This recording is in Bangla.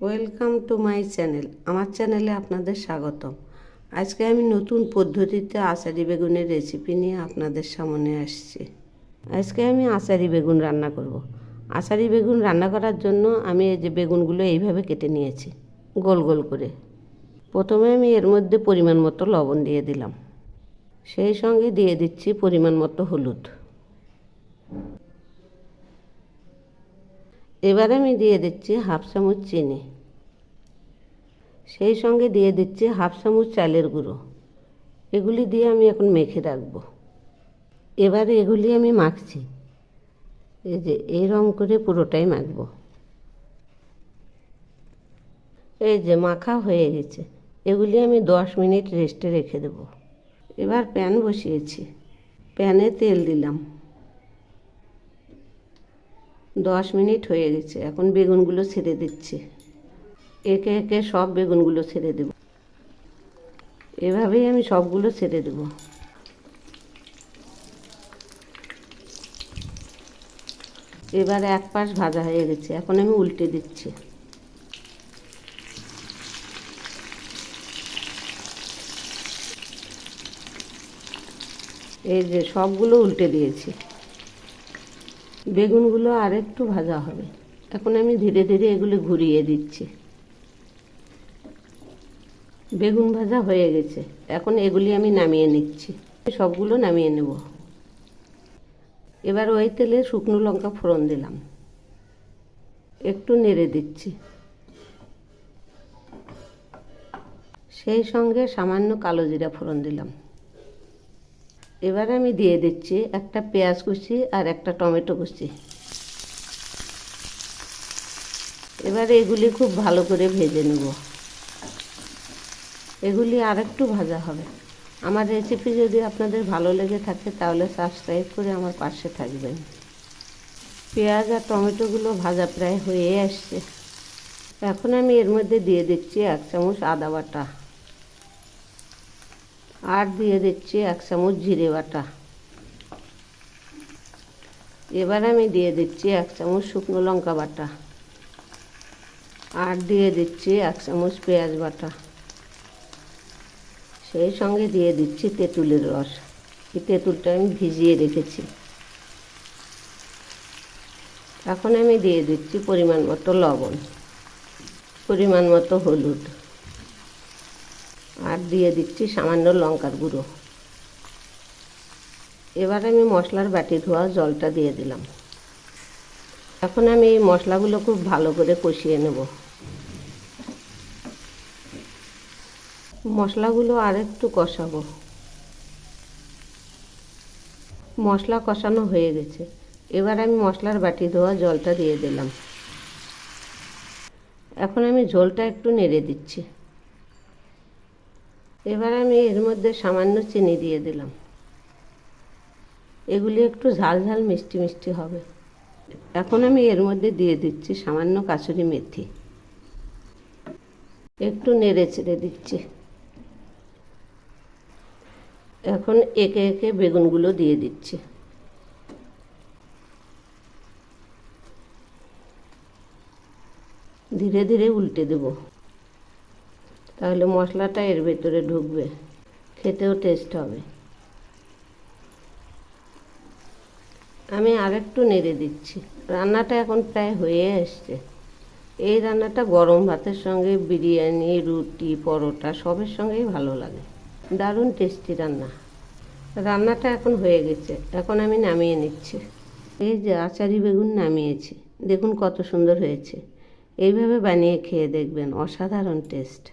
Welcome to my channel. আমার চ্যানেলে আপনাদের স্বাগতম। আজকে আমি নতুন পদ্ধতিতে আচারি বেগুনের রেসিপি নিয়ে আপনাদের সামনে আসছি। আজকে আমি আচারি বেগুন রান্না করব। আচারি বেগুন রান্না করার জন্য আমি এই যে বেগুনগুলো এইভাবে কেটে নিয়েছি, গোল গোল করে। প্রথমে আমি এর মধ্যে পরিমাণ মতো লবণ দিয়ে দিলাম। সেই সঙ্গে দিয়ে দিচ্ছি পরিমাণ মতো হলুদ। এবার আমি দিয়ে দিচ্ছি হাফ চামচ চিনি। সেই সঙ্গে দিয়ে দিচ্ছি হাফ চামচ চালের গুঁড়ো। এগুলি দিয়ে আমি এখন মেখে রাখব। এবারে এগুলি আমি মাখছি। এই যে এইরকম করে পুরোটাই মাখব। এই যে, মাখা হয়ে গেছে। এগুলি আমি দশ মিনিট রেস্টে রেখে দেব। এবার প্যান বসিয়েছি। প্যানে তেল দিলাম। দশ মিনিট হয়ে গেছে। এখন বেগুনগুলো ছেড়ে দিচ্ছি। একে একে সব বেগুনগুলো ছেড়ে দেব। এভাবেই আমি সবগুলো ছেড়ে দেব। এবার এক পাশ ভাজা হয়ে গেছে। এখন আমি উল্টে দিচ্ছি। এই যে সবগুলো উল্টে দিয়েছি। বেগুনগুলো আর একটু ভাজা হবে। এখন আমি ধীরে ধীরে এগুলি ঘুরিয়ে দিচ্ছি। বেগুন ভাজা হয়ে গেছে। এখন এগুলি আমি নামিয়ে নিচ্ছি। সবগুলো নামিয়ে নেব। এবার ওই তেলে শুকনো লঙ্কা ফোড়ন দিলাম। একটু নেড়ে দিচ্ছি। সেই সঙ্গে সামান্য কালো জিরা ফোড়ন দিলাম। এবার আমি দিয়ে দিচ্ছি একটা পেঁয়াজ কুচি আর একটা টমেটো কুচি। এবার এগুলি খুব ভালো করে ভেজে নেব। এগুলি আর একটু ভাজা হবে। আমার রেসিপি যদি আপনাদের ভালো লেগে থাকে তাহলে সাবস্ক্রাইব করে আমার পাশে থাকবেন। পেঁয়াজ আর টমেটোগুলো ভাজা প্রায় হয়ে আসছে। এখন আমি এর মধ্যে দিয়ে দিচ্ছি এক চামচ আদা বাটা। আর দিয়ে দিচ্ছি এক চামচ জিরে বাটা। এবার আমি দিয়ে দিচ্ছি এক চামচ শুকনো লঙ্কা বাটা। আর দিয়ে দিচ্ছি এক চামচ পেঁয়াজ বাটা। সেই সঙ্গে দিয়ে দিচ্ছি তেঁতুলের রস। এই তেঁতুলটা আমি ভিজিয়ে রেখেছি। এখন আমি দিয়ে দিচ্ছি পরিমাণ মতো লবণ, পরিমাণ মতো হলুদ। আর দিয়ে দিচ্ছি সামান্য লঙ্কার গুঁড়ো। এবার আমি মশলার বাটি ধোয়া জলটা দিয়ে দিলাম। এখন আমি এই মশলাগুলো খুব ভালো করে কষিয়ে নেব। মশলাগুলো আর একটু কষাবো। মশলা কষানো হয়ে গেছে। এবার আমি মশলার বাটি ধোয়া জলটা দিয়ে দিলাম। এখন আমি ঝোলটা একটু নেড়ে দিচ্ছি। এবার আমি এর মধ্যে সামান্য চিনি দিয়ে দিলাম। এগুলি একটু ঝাল ঝাল মিষ্টি মিষ্টি হবে। এখন আমি এর মধ্যে দিয়ে দিচ্ছি সামান্য কাসুরি মেথি। একটু নেড়ে চেড়ে দিচ্ছি। এখন একে একে বেগুনগুলো দিয়ে দিচ্ছি। ধীরে ধীরে উল্টে দেবো। তাহলে মশলাটা এর ভেতরে ঢুকবে, খেতেও টেস্ট হবে। আমি আরেকটু নেড়ে দিচ্ছি। রান্নাটা এখন প্রায় হয়ে এসছে। এই রান্নাটা গরম ভাতের সঙ্গে, বিরিয়ানি, রুটি, পরোটা, সবের সঙ্গেই ভালো লাগে। দারুণ টেস্টি রান্না। রান্নাটা এখন হয়ে গেছে। এখন আমি নামিয়ে নিচ্ছি। এই যে আচারি বেগুন নামিয়েছি, দেখুন কত সুন্দর হয়েছে। এইভাবে বানিয়ে খেয়ে দেখবেন, অসাধারণ টেস্ট